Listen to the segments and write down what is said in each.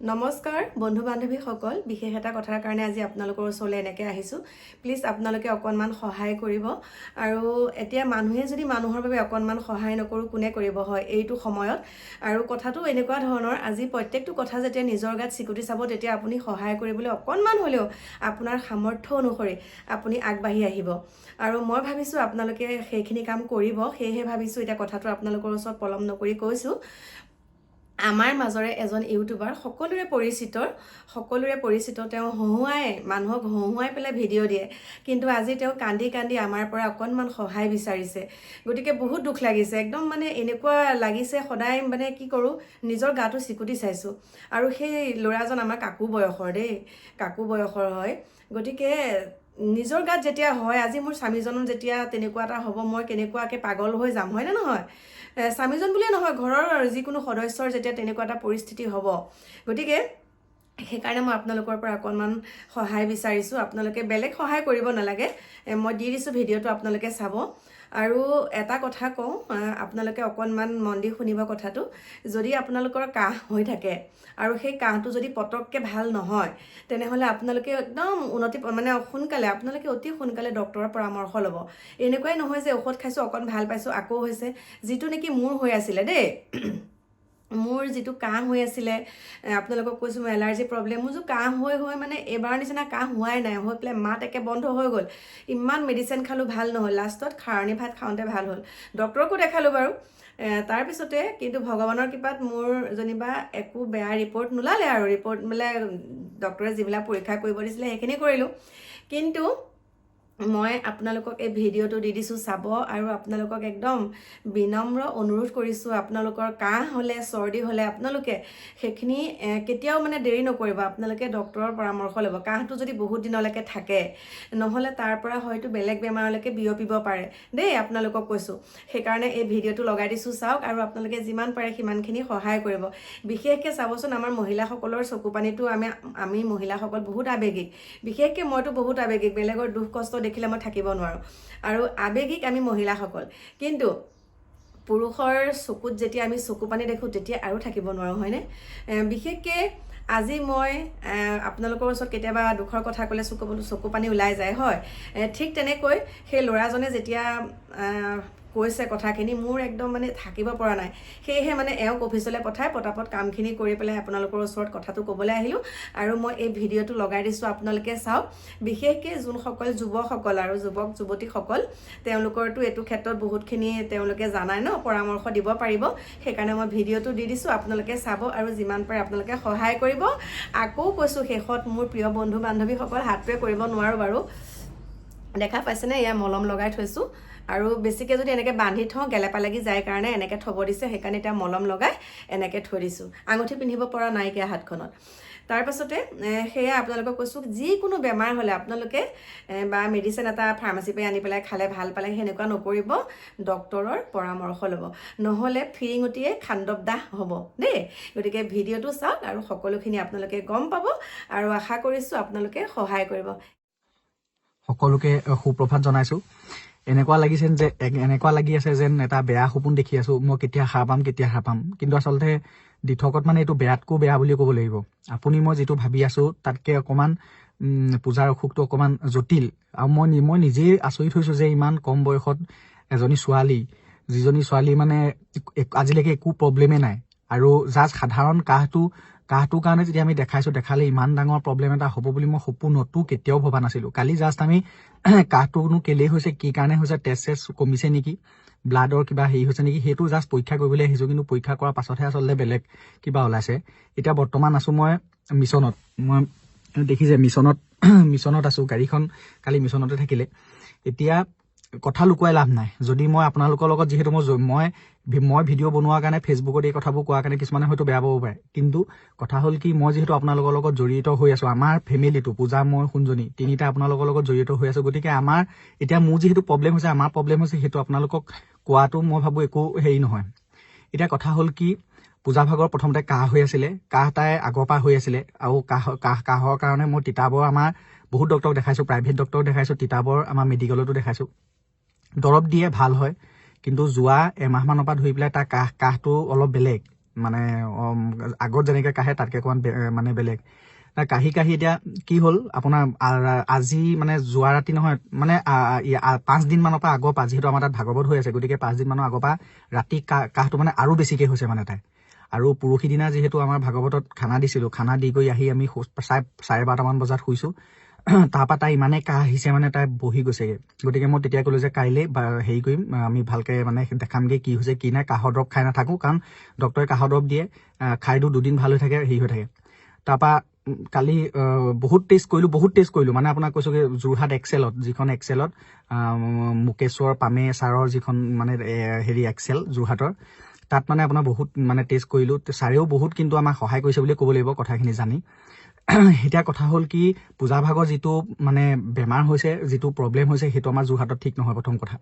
নমস্কাৰ বন্ধু বান্ধৱীসকল বিশেষ এটা কথাৰ কাৰণে আজি আপোনালোকৰ ওচৰলৈ এনেকৈ আহিছোঁ। প্লিজ আপোনালোকে অকণমান সহায় কৰিব। আৰু এতিয়া মানুহে যদি মানুহৰ বাবে অকণমান সহায় নকৰোঁ কোনে কৰিব হয় এইটো সময়ত? আৰু কথাটো এনেকুৱা ধৰণৰ আজি প্ৰত্যেকটো কথা যেতিয়া নিজৰ গাত চিকুটি চাব তেতিয়া আপুনি সহায় কৰিবলৈ অকণমান হ'লেও আপোনাৰ সামৰ্থ্য অনুসৰি আপুনি আগবাঢ়ি আহিব। আৰু মই ভাবিছোঁ আপোনালোকে সেইখিনি কাম কৰিব। সেয়েহে ভাবিছোঁ এতিয়া কথাটো আপোনালোকৰ ওচৰত পলম নকৰি কৈছোঁ। আমাৰ মাজৰে এজন ইউটিউবাৰ সকলোৰে পৰিচিত সকলোৰে পৰিচিত তেওঁ হহুৱাই মানুহক হহুৱাই পেলাই ভিডিঅ' দিয়ে। কিন্তু আজি তেওঁ কান্দি কান্দি আমাৰ পৰা অকণমান সহায় বিচাৰিছে। গতিকে বহুত দুখ লাগিছে। একদম মানে এনেকুৱা লাগিছে সদায় মানে কি কৰোঁ নিজৰ গাটো চিকুটি চাইছোঁ। আৰু সেই ল'ৰাজন আমাৰ কাকু বয়সৰ দেই কাকু বয়সৰ হয়। গতিকে নিজৰ গাত যেতিয়া হয় আজি মোৰ স্বামীজনৰ যেতিয়া তেনেকুৱা এটা হ'ব মই কেনেকুৱাকৈ পাগল হৈ যাম হয়নে নহয়? স্বামীজন বুলিয়ে নহয় ঘৰৰ যিকোনো সদস্যৰ যেতিয়া তেনেকুৱা এটা পৰিস্থিতি হ'ব। গতিকে সেইকাৰণে মই আপোনালোকৰ পৰা অকণমান সহায় বিচাৰিছোঁ। আপোনালোকে বেলেগ সহায় কৰিব নালাগে। মই দি দিছোঁ ভিডিঅ'টো আপোনালোকে চাব। আৰু এটা কথা কওঁ আপোনালোকে অকণমান মন দি শুনিব কথাটো। যদি আপোনালোকৰ কাহ হৈ থাকে আৰু সেই কাহটো যদি পটককৈ ভাল নহয় তেনেহ'লে আপোনালোকে একদম উন্নতি মানে সোনকালে আপোনালোকে অতি সোনকালে ডক্তৰৰ পৰামৰ্শ ল'ব। এনেকুৱাই নহয় যে ঔষধ খাইছোঁ অকণ ভাল পাইছোঁ আকৌ হৈছে। যিটো নেকি মোৰ হৈ আছিলে দেই। মোৰ যিটো কাহ হৈ আছিলে আপোনালোকক কৈছোঁ মোৰ এলাৰ্জি প্ৰব্লেম, মোৰ যিটো কাহ হৈ হৈ মানে এইবাৰ নিচিনা কাহ হোৱাই নাই, হৈ পেলাই মাত একে বন্ধ হৈ গ'ল। ইমান মেডিচিন খালোঁ ভালো নহ'ল, লাষ্টত খাৰণী ভাত খাওঁতে ভালো হ'ল। ডক্তৰকো দেখালোঁ বাৰু তাৰপিছতে কিন্তু ভগৱানৰ কৃপাত মোৰ যেনিবা একো বেয়া ৰিপৰ্ট নোলালে আৰু ৰিপৰ্ট মানে ডক্তৰে যিবিলাক পৰীক্ষা কৰিব দিছিলে সেইখিনি কৰিলোঁ। কিন্তু মই আপোনালোকক এই ভিডিঅ'টো দি দিছোঁ চাব আৰু আপোনালোকক একদম বিনম্ৰ অনুৰোধ কৰিছোঁ। আপোনালোকৰ কাহ হ'লে চৰ্দি হ'লে আপোনালোকে সেইখিনি কেতিয়াও মানে দেৰি নকৰিব। আপোনালোকে ডক্তৰৰ পৰামৰ্শ ল'ব। কাহটো যদি বহুত দিনলৈকে থাকে নহ'লে তাৰ পৰা হয়তো বেলেগ বেমাৰলৈকে বিয়পিব পাৰে। দেই আপোনালোকক কৈছোঁ। সেইকাৰণে এই ভিডিঅ'টো লগাই দিছোঁ চাওক আৰু আপোনালোকে যিমান পাৰে সিমানখিনি সহায় কৰিব। বিশেষকৈ চাবচোন আমাৰ মহিলাসকলৰ চকু পানীটো আমি আমি মহিলাসকল বহুত আৱেগিক। বিশেষকৈ মইতো বহুত আৱেগিক। বেলেগৰ দুখ কষ্ট দেখিলে মই থাকিব নোৱাৰোঁ। আৰু আৱেগিক আমি মহিলাসকল। কিন্তু পুৰুষৰ চকুত যেতিয়া আমি চকু পানী দেখোঁ তেতিয়া আৰু থাকিব নোৱাৰোঁ হয়নে? বিশেষকৈ আজি মই আপোনালোকৰ ওচৰত কেতিয়াবা দুখৰ কথা ক'লে চকু চকু পানী ওলাই যায় হয়। ঠিক তেনেকৈ সেই ল'ৰাজনে যেতিয়া কৈছে কথাখিনি মোৰ একদম মানে থাকিব পৰা নাই। সেয়েহে মানে এওঁক অফিচলৈ পঠাই পটাপট কামখিনি কৰি পেলাই আপোনালোকৰ ওচৰত কথাটো ক'বলৈ আহিলোঁ আৰু মই এই ভিডিঅ'টো লগাই দিছোঁ আপোনালোকে চাওক। বিশেষকৈ যোনসকল যুৱকসকল আৰু যুৱক যুৱতীসকল তেওঁলোকৰতো এইটো ক্ষেত্ৰত বহুতখিনি তেওঁলোকে জানাই ন পৰামৰ্শ দিব পাৰিব। সেইকাৰণে মই ভিডিঅ'টো দি দিছোঁ আপোনালোকে চাব আৰু যিমান পাৰে আপোনালোকে সহায় কৰিব। আকৌ কৈছোঁ শেষত মোৰ প্ৰিয় বন্ধু বান্ধৱীসকল হাতটোৱে কৰিব নোৱাৰোঁ বাৰু। দেখা পাইছেনে এয়া মলম লগাই থৈছোঁ। আৰু বেছিকৈ যদি এনেকৈ বান্ধি থওঁ গেলেপা লাগি যায় কাৰণে এনেকৈ থ'ব দিছে সেইকাৰণে এতিয়া মলম লগাই এনেকৈ থৈ দিছোঁ। আঙুঠি পিন্ধিব পৰা নাইকিয়া হাতখনত। তাৰপাছতে সেয়া আপোনালোকক কৈছোঁ যিকোনো বেমাৰ হ'লে আপোনালোকে বা মেডিচিন এটা ফাৰ্মাচীৰ পৰা আনি পেলাই খালে ভাল পালে সেনেকুৱা নকৰিব। ডক্তৰৰ পৰামৰ্শ ল'ব। নহ'লে ফিৰিঙুটিয়ে খাণ্ডৱদাহ হ'ব দেই। গতিকে ভিডিঅ'টো চাওক আৰু সকলোখিনি আপোনালোকে গম পাব আৰু আশা কৰিছোঁ আপোনালোকে সহায় কৰিব। সকলোকে সুপ্ৰভাত জনাইছো। এনেকুৱা লাগিছে যে এনেকুৱা লাগি আছে যেন এটা বেয়া সপোন দেখি আছো মই কেতিয়া সাৰ পাম কেতিয়া সাৰ পাম। কিন্তু আচলতে দিঠকত মানে এইটো বেয়াতকৈ বেয়া বুলি ক'ব লাগিব। আপুনি মই যিটো ভাবি আছো তাতকে অকমান উম, পূজাৰ অসুখটো অকমান জটিল। আৰু মই মই নিজেই আচৰিত হৈছো যে ইমান কম বয়সত এজনী ছোৱালী যিজনী ছোৱালী মানে আজিলৈকে একো প্ৰব্লেমে নাই। আৰু জাষ্ট সাধাৰণ কাহটো কাহটোৰ কাৰণে যেতিয়া আমি দেখাইছো দেখালে ইমান ডাঙৰ প্ৰব্লেম এটা হ'ব বুলি মই সপোনতো কেতিয়াও ভবা নাছিলো। কালি জাষ্ট আমি কাহটোনো কেলেই হৈছে কি কাৰণে হৈছে তেজ চেজ কমিছে নেকি? ব্লাডৰ কিবা হেৰি হৈছে নেকি? সেইটো জাষ্ট পৰীক্ষা কৰিবলৈ আহিছো কিন্তু পৰীক্ষা কৰাৰ পাছতহে আচলতে বেলেগ কিবা ওলাইছে। এতিয়া বৰ্তমান আছো মই মিছনত। মই দেখিছে মিছনত মিছনত আছো গাড়ীখন কালি মিছনতে থাকিলে। এতিয়া কথা লুকুৱাই লাভ নাই। যদি মই আপোনালোকৰ লগত যিহেতু মই মই মই ভিডিঅ' বনোৱাৰ কাৰণে ফেচবুকত এই কথাবোৰ কোৱাৰ কাৰণে কিছুমানে হয়তো বেয়া পাব পাৰে। কিন্তু কথা হ'ল কি মই যিহেতু আপোনালোকৰ লগত জড়িত হৈ আছো আমাৰ ফেমিলিটো পূজা মই সোণজনী তিনিটা আপোনালোকৰ লগত জড়িত হৈ আছো। গতিকে আমাৰ এতিয়া মোৰ যিহেতু প্ৰব্লেম হৈছে আমাৰ প্ৰব্লেম হৈছে সেইটো আপোনালোকক কোৱাটো মই ভাবো একো হেৰি নহয়। এতিয়া কথা হ'ল কি পূজা ভাগৰ প্ৰথমতে কাহ হৈ আছিলে। কাহ তাই আগৰ পৰা হৈ আছিলে। আৰু কাহ কাহ কাহৰ কাৰণে মই তিতাবৰ আমাৰ বহুত ডক্টৰক দেখাইছো প্ৰাইভেট ডক্টৰক দেখাইছো তিতাবৰ আমাৰ মেডিকেলতো দেখাইছো। দৰৱ দিয়ে ভাল হয় কিন্তু যোৱা এমাহমানৰ পৰা ধৰি পেলাই তাৰ কাহ কাহটো অলপ বেলেগ। মানে আগত যেনেকে কাহে তাতকে অকণমান মানে বেলেগ। তাৰ কাহি কাহি এতিয়া কি হ'ল আপোনাৰ আজি মানে যোৱা ৰাতি নহয় মানে আ- ই- আ- পাঁচ দিন মানৰ পৰা আগৰ পৰা যিহেতু আমাৰ তাত ভাগৱত হৈ আছে গতিকে পাঁচ দিন মানৰ আগৰ পৰা ৰাতি কাহ কাহটো মানে আৰু বেছিকে হৈছে মানে তাই আৰু পৰহি দিনা যিহেতু আমাৰ ভাগৱতত খানা দিছিলো খানা দি কৰি আহি আমি চাৰে চাৰে বাৰটামান বজাত শুইছো। তাৰপৰা তাই ইমানেই কাহ আহিছে মানে তাই বহি গৈছেগে। গতিকে মই তেতিয়া ক'লো যে কাইলৈ হেৰি কৰিম আমি ভালকে মানে দেখামগে কি হৈছে কি নাই কাহৰ দৰৱ খাই নাথাকো কাৰণ ডক্তৰে কাহৰ দৰৱ দিয়ে আহ, খাই দিওঁ দুদিন ভাল হৈ থাকে হেৰি হৈ থাকে। তাৰপৰা কালি বহুত টেষ্ট কৰিলো বহুত টেষ্ট কৰিলো। মানে আপোনাক কৈছো কি যোৰহাট এক্সেলত যিখন এক্সেলত মুকেশ্বৰ পামে ছাৰৰ যিখন মানে হেৰি এক্সেল যোৰহাটৰ তাত মানে আপোনাৰ বহুত মানে টেষ্ট কৰিলো। ছাৰেও বহুত কিন্তু আমাক সহায় কৰিছে বুলিয়ে ক'ব লাগিব কথাখিনি জানি। এতিয়া কথা হ'ল কি পূজা ভাগৰ যিটো মানে বেমাৰ হৈছে যিটো প্ৰব্লেম হৈছে সেইটো আমাৰ যোৰহাটত ঠিক নহয় প্ৰথম কথা।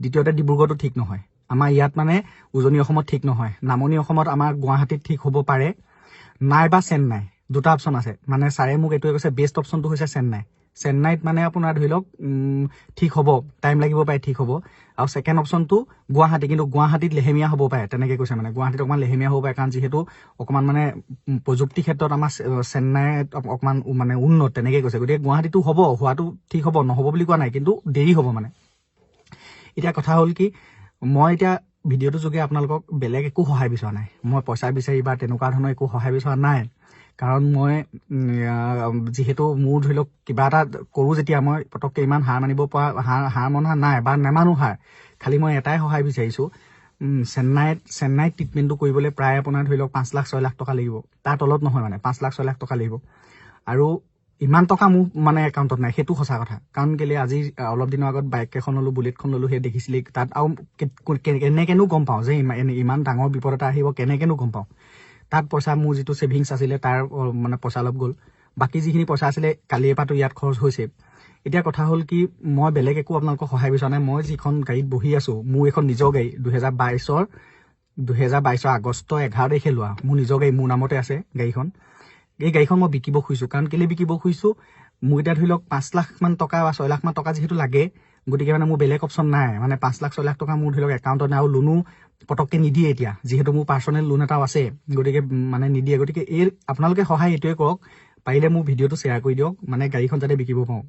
দ্বিতীয়তে ডিব্ৰুগড়তো ঠিক নহয়। আমাৰ ইয়াত মানে উজনি অসমত ঠিক নহয়। নামনি অসমত আমাৰ গুৱাহাটীত ঠিক হ'ব পাৰে। নাইবা চেন্নাই দুটা অপশ্যন আছে। মানে ছাৰে মোক এইটোৱে কৈছে বেষ্ট অপশ্যনটো হৈছে চেন্নাই। চেন্নাইত মানে আপোনাৰ ধৰি লওক ঠিক হ'ব টাইম লাগিব পাৰে ঠিক হ'ব। আৰু ছেকেণ্ড অপশ্যনটো গুৱাহাটী কিন্তু গুৱাহাটীত লেহেমীয়া হ'ব পাৰে তেনেকে কৈছে মানে। গুৱাহাটীত অকণমান লেহেমীয়া হ'ব পাৰে কাৰণ যিহেতু অকণমান মানে প্ৰযুক্তি ক্ষেত্ৰত আমাৰ চেন্নাইত অক- অকণমান মানে উন্নত তেনেকে কৈছে। গতিকে গুৱাহাটীতো হ'ব হোৱাটো ঠিক হ'ব নহ'ব বুলি কোৱা নাই কিন্তু দেৰি হ'ব মানে। এতিয়া কথা হ'ল কি মই এতিয়া ভিডিঅ'টোৰ যোগে আপোনালোকক বেলেগ একো সহায় বিচৰা নাই। মই পইচা বিচাৰি বা তেনেকুৱা ধৰণৰ একো সহায় বিচৰা নাই। কাৰণ মই যিহেতু মোৰ ধৰি লওক কিবা এটা কৰোঁ যেতিয়া মই পটককৈ ইমান হাৰ মানিব পৰা হাৰ হাৰ মনা নাই বা নেমানো হাৰ খালি মই এটাই সহায় বিচাৰিছোঁ। চেন্নাইত চেন্নাইত ট্ৰিটমেণ্টটো কৰিবলৈ প্ৰায় আপোনাৰ ধৰি লওক পাঁচ লাখ ছয় লাখ টকা লাগিব। তাৰ তলত নহয় মানে পাঁচ লাখ ছয় লাখ টকা লাগিব। আৰু ইমান টকা মোৰ মানে একাউণ্টত নাই সেইটো সঁচা কথা। কাৰণ কেলে আজি অলপ দিনৰ আগত বাইক এখন ল'লো বুলেটখন ল'লো সেই দেখিছিলি তাত আৰু কেনেকেনো গম পাওঁ যে ইমান ডাঙৰ বিপদ এটা আহিব কেনেকেনো গম পাওঁ। তাত পইচা মোৰ যিটো ছেভিংছ আছিলে তাৰ মানে পইচা অলপ গ'ল। বাকী যিখিনি পইচা আছিলে কালিৰ পৰাতো ইয়াত খৰচ হৈছে। এতিয়া কথা হ'ল কি মই বেলেগ একো আপোনালোকক সহায় বিচৰা নাই। মই যিখন গাড়ীত বহি আছো মোৰ এখন নিজৰ গাড়ী দুহেজাৰ বাইছৰ দুহেজাৰ বাইছৰ আগষ্ট এঘাৰ তাৰিখে লোৱা। মোৰ নিজৰ গাড়ী মোৰ নামতে আছে গাড়ীখন। এই গাড়ীখন মই বিকিব খুজিছো। কাৰণ কেলে বিকিব খুজিছো? মোৰ এতিয়া ধৰি লওক পাঁচ লাখ মান টকা বা ছয় লাখ মান টকা যিহেতু লাগে গতিকে মানে মোৰ বেলেগ অপশ্যন নাই। মানে পাঁচ লাখ ছয় লাখ টকা মোৰ ধৰি লওক একাউণ্টত নাই আৰু লোনো পটককৈ নিদিয়ে এতিয়া। যিহেতু মোৰ পাৰ্চনেল লোন এটাও আছে গতিকে মানে নিদিয়ে। গতিকে এই আপোনালোকে সহায় এইটোৱে কৰক পাৰিলে মোৰ ভিডিঅ'টো শ্বেয়াৰ কৰি দিয়ক মানে গাড়ীখন যাতে বিকিব পাৰোঁ।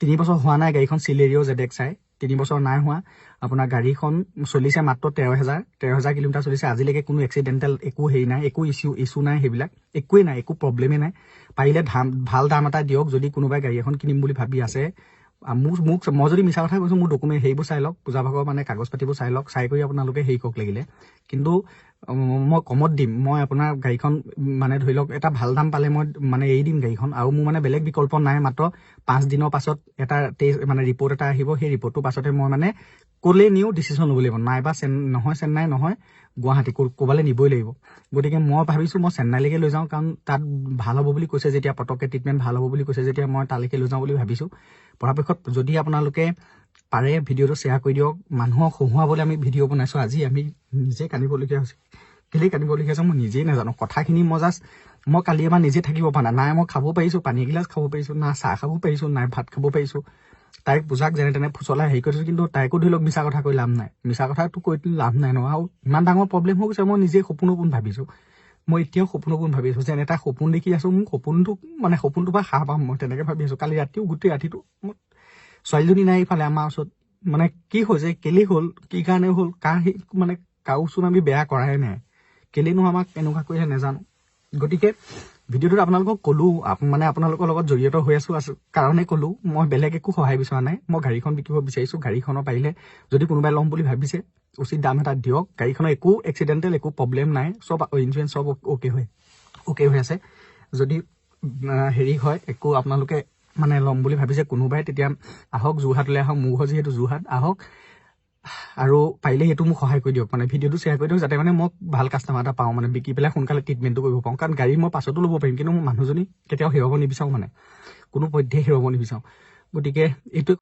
তিনি বছৰ হোৱা নাই গাড়ীখন চিলেৰিঅ' জেড এক্স আই তিনি বছৰ নাই হোৱা। আপোনাৰ গাড়ীখন চলিছে মাত্ৰ তেৰ হেজাৰ তেৰ হেজাৰ কিলোমিটাৰ চলিছে। আজিলৈকে কোনো এক্সিডেণ্টেল একো হেৰি নাই একো ইছ্যু ইছ্যু নাই সেইবিলাক। একোৱেই নাই একো প্ৰব্লেমেই নাই। পাৰিলে দাম ভাল দাম এটা দিয়ক যদি কোনোবাই গাড়ী এখন কিনিম বুলি ভাবি আছে। মোক মোক মই যদি মিছা কথা কৈছোঁ মোৰ ডকুমেণ্ট সেইবোৰ চাই লওক পূজা ভাগৰ মানে কাগজ পাতিবোৰ চাই লওক চাই কৰি আপোনালোকে হেৰি কৰক লাগিলে। কিন্তু মই কমত দিম। মই আপোনাৰ গাড়ীখন মানে ধৰি লওক এটা ভাল দাম পালে মই মানে এৰি দিম গাড়ীখন। আৰু মোৰ মানে বেলেগ বিকল্প নাই মাত্ৰ পাঁচ দিনৰ পাছত এটা টেষ্ট মানে ৰিপৰ্ট এটা আহিব। সেই ৰিপৰ্টটোৰ পাছতে মই মানে ক'লে নিও ডিচিশ্যন ল'ব লাগিব। নাইবা চেন নহয় চেন্নাই নহয় গুৱাহাটী। ক'ৰ- ক'ৰবালৈ নিবই লাগিব। গতিকে মই ভাবিছোঁ মই চেন্নাইলৈকে লৈ যাওঁ কাৰণ তাত ভাল হ'ব বুলি কৈছে যেতিয়া পটককৈ ট্ৰিটমেণ্ট ভাল হ'ব বুলি কৈছে যেতিয়া মই তালৈকে লৈ যাওঁ বুলি ভাবিছোঁ। পৰাপক্ষত যদি আপোনালোকে পাৰে ভিডিঅ'টো শ্বেয়াৰ কৰি দিয়ক। মানুহক হহুৱাবলৈ আমি ভিডিঅ' বনাইছোঁ। আজি আমি নিজে কান্দিবলগীয়া হৈছে। কেলেই কান্দিবলগীয়া হৈছে মই নিজেই নাজানো। কথাখিনি মই জাষ্ট মই কালি এবাৰ নিজে থাকিব পৰা নাই। নাই মই খাব পাৰিছোঁ পানী এগিলাচ খাব পাৰিছোঁ না চাহ খাব পাৰিছোঁ নাই ভাত খাব পাৰিছোঁ। তাইক পূজাক যেনে তেনে ফুচলাই হেৰি কৰিছোঁ কিন্তু তাইকো ধৰি লওক মিছা কথা কৈ লাভ নাই। মিছা কথাটো কৈ লাভ নাই নহয়। আৰু ইমান ডাঙৰ প্ৰব্লেম হৈ গৈছে মই নিজে সপোন সপোন ভাবিছোঁ। মই এতিয়াও সপোন সপোন ভাবি আছোঁ যেন এটা সপোন দেখি আছোঁ মোৰ সপোনটো মানে সপোনটোৰ পৰা সাৰ পাম মই তেনেকৈ ভাবি আছোঁ। কালি ৰাতিও গোটেই ৰাতিটো মই ছোৱালীজনী নাই ইফালে আমাৰ ওচৰত। মানে কি হৈছে কেলেই হ'ল কি কাৰণে হ'ল কাৰ মানে কাৰোচোন আমি বেয়া কৰাই নাই। কেলেনো আমাক এনেকুৱা কৰিলে নাজানো। গতিকে ভিডিঅ'টোত আপোনালোকক ক'লো মানে আপোনালোকৰ লগত জড়িত হৈ আছো আছো কাৰণে ক'লো মই বেলেগ একো সহায় বিচৰা নাই। মই গাড়ীখন বিকিব বিচাৰিছোঁ গাড়ীখনৰ পাৰিলে যদি কোনোবাই ল'ম বুলি ভাবিছে উচিত দাম এটা দিয়ক। গাড়ীখনৰ একো এক্সিডেণ্টেল একো প্ৰব্লেম নাই চব ইঞ্চুৰেঞ্চ চব অ'কে হৈ অ'কে হৈ আছে। যদি হেৰি হয় একো আপোনালোকে মানে ল'ম বুলি ভাবিছে কোনোবাই তেতিয়া আহক যোৰহাটলৈ আহক মোৰ ঘৰ যিহেতু যোৰহাট আহক। আৰু পাৰিলে সেইটো মোক সহায় কৰি দিয়ক। মানে ভিডিঅ'টো শ্বেয়াৰ কৰি দিয়ক যাতে মানে মই ভাল কাষ্টমাৰ এটা পাওঁ মানে বিকি পেলাই সোনকালে ট্ৰিটমেণ্টটো কৰিব পাৰোঁ। কাৰণ গাড়ী মই পাছতো ল'ব পাৰিম কিন্তু মোৰ মানুহজনী কেতিয়াও হেৰুৱাব নিবিচাৰোঁ মানে। কোনো পধ্যেই হেৰুৱাব নিবিচাৰোঁ। গতিকে এইটো